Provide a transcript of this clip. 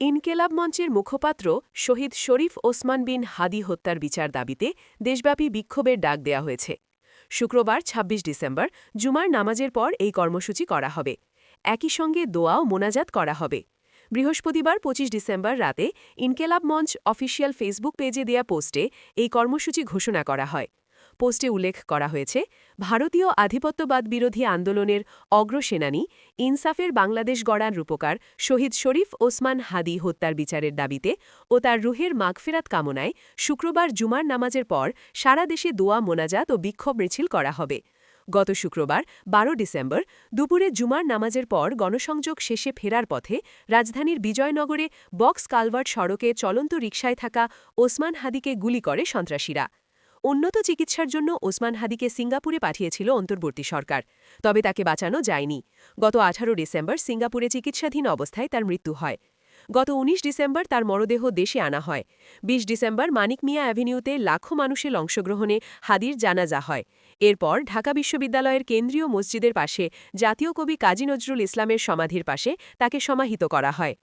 ইনকেলাব মঞ্চের মুখপাত্র শহীদ শরীফ ওসমান বিন হাদি হত্যার বিচার দাবিতে দেশব্যাপী বিক্ষোভের ডাক দেয়া হয়েছে। শুক্রবার ২৬ ডিসেম্বর, জুমার নামাজের পর এই কর্মসূচি করা হবে। একই সঙ্গে দোয়া ও মোনাজাত করা হবে। বৃহস্পতিবার ২৫ ডিসেম্বর রাতে ইনকেলাব মঞ্চ অফিসিয়াল ফেসবুক পেজে দেয়া পোস্টে এই কর্মসূচি ঘোষণা করা হয়। পোস্টে উল্লেখ করা হয়েছে, ভারতীয় আধিপত্যবাদ বিরোধী আন্দোলনের অগ্রসেনানী ইনসাফের বাংলাদেশ গড়ার রূপকার শহীদ শরীফ ওসমান হাদি হত্যার বিচারের দাবিতে ও তার রুহের মাগফেরাত কামনায় শুক্রবার জুমার নামাজের পর সারা দেশে দোয়া, মোনাজাত ও বিক্ষোভ মিছিল করা হবে। গত শুক্রবার ১২ ডিসেম্বর, দুপুরে জুমার নামাজের পর গণসংযোগ শেষে ফেরার পথে রাজধানীর বিজয়নগরে বক্স কালভার্ট সড়কে চলন্ত রিকশায় থাকা ওসমান হাদিকে গুলি করে সন্ত্রাসীরা। উন্নত চিকিৎসার জন্য ওসমান হাদিকে সিঙ্গাপুরে পাঠিয়েছিল অন্তর্বর্তী সরকার, তবে তাকে বাঁচানো যায়নি। গত আঠারো ডিসেম্বর সিঙ্গাপুরে চিকিৎসাধীন অবস্থায় তার মৃত্যু হয়। গত ১৯ ডিসেম্বর তার মরদেহ দেশে আনা হয়। ২০ ডিসেম্বর মানিক মিয়া অ্যাভিনিউতে লাখো মানুষের অংশগ্রহণে হাদির জানাজা হয়। এরপর ঢাকা বিশ্ববিদ্যালয়ের কেন্দ্রীয় মসজিদের পাশে জাতীয় কবি কাজী নজরুল ইসলামের সমাধির পাশে তাকে সমাহিত করা হয়।